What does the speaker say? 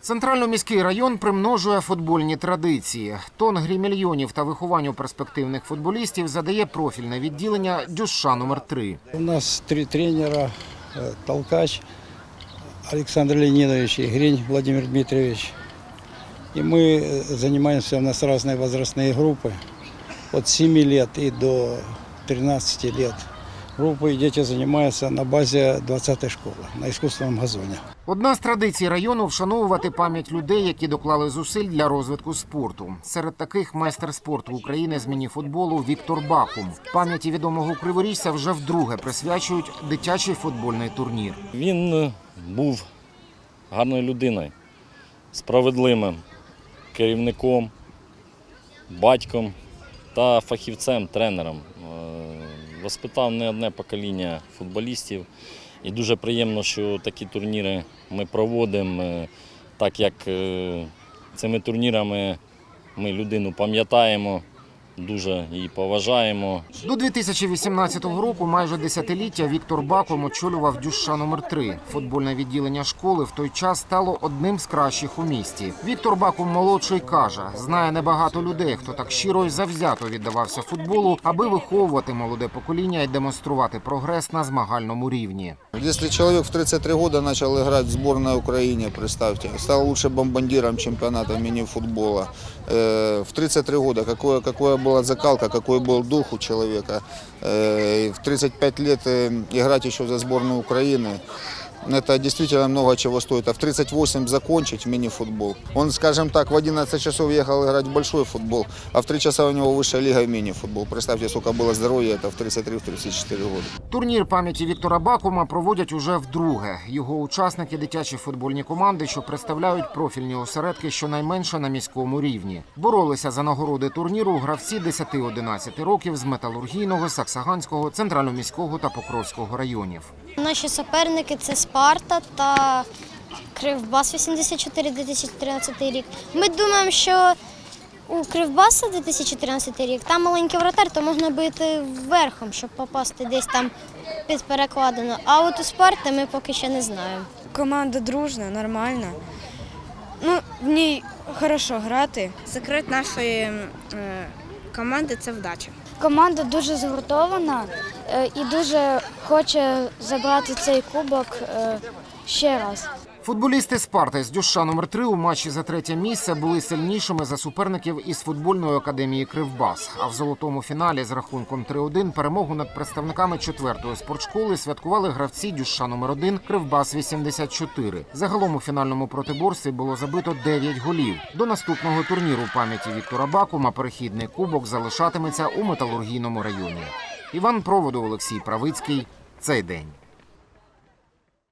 Центрально-міський район примножує футбольні традиції. Тон грі мільйонів та вихованню перспективних футболістів задає профільне відділення Дюша номер 3 У нас три тренера, э, Толкач Александр Леонидович и Гринь Владимир Дмитриевич. И мы э, занимаемся, у нас разные возрастные группы, от 7 лет и до 13 лет. Группы и дети занимаются на базе 20-й школы, на искусственном газоне. Одна з традицій району вшановувати пам'ять людей, які доклали зусиль для розвитку спорту. Серед таких майстер спорту України з мініфутболу Віктор Бакум. Пам'яті відомого криворіжця вже вдруге присвячують дитячий футбольний турнір. Він е, був гарною людиною, справедливим керівником, батьком та фахівцем, тренером. Воспитав не одне покоління футболістів. І дуже приємно, що такі турніри ми проводимо, е, так як е, цими турнірами ми людину пам'ятаємо, дуже її поважаємо. До 2018 року, майже десятиліття, Віктор Баком очолював Дюша номер 3 Футбольне відділення школи в той час стало одним з кращих у місті. Віктор Бакум молодший каже, знає небагато людей, хто так щиро і завзято віддавався футболу, аби виховувати молоде покоління і демонструвати прогрес на змагальному рівні. Если человек в 33 года начал играть в сборной Украине, представьте, стал лучше бомбардиром чемпионата мини-футбола. Э, В 33 года какое, какая была закалка, какой был дух у человека. Э, и В 35 лет э, играть еще за сборную Украины. Это действительно много чего стоит. А в 38 закончить мини-футбол. Он, скажем так, в 11 часов ехал играть в большой футбол, а в 3 часа у него высшая лига мини-футбол. Представьте, сколько было здоровья это в 33-34 года. Турнір пам'яті Віктора Бакума проводять уже вдруге. Його учасники дитячі футбольні команди, що представляють профільні осередки щонайменше на міському рівні. Боролися за нагороди турніру гравці 10-11 років з металургійного, саксаганського, центрально-міського та покровського районів. Наші суперники це Спарта та Кривбас 84 2013 рік. Ми думаємо, що у Кривбаса 2013 рік там маленький вратар, то можна бити верхом, щоб попасти десь там під перекладину. А от у Спарти ми поки ще не знаємо. Команда дружна, нормальна. Ну, в ній хорошо грати. Секрет нашої е, команди це вдача. Команда дуже згуртована е, і дуже хоче забрати цей кубок е, ще раз. Футболісти Спарти з Дюша номер 3 у матчі за третє місце були сильнішими за суперників із футбольної академії Кривбас. А в золотому фіналі з рахунком 3-1 перемогу над представниками четвертої спортшколи святкували гравці Дюша номер 1 Кривбас 84. Загалом у фінальному протиборстві було забито 9 голів. До наступного турніру пам'яті Віктора Бакума перехідний кубок залишатиметься у металургійному районі. Іван Проводов, Олексій Правицький. Цей день.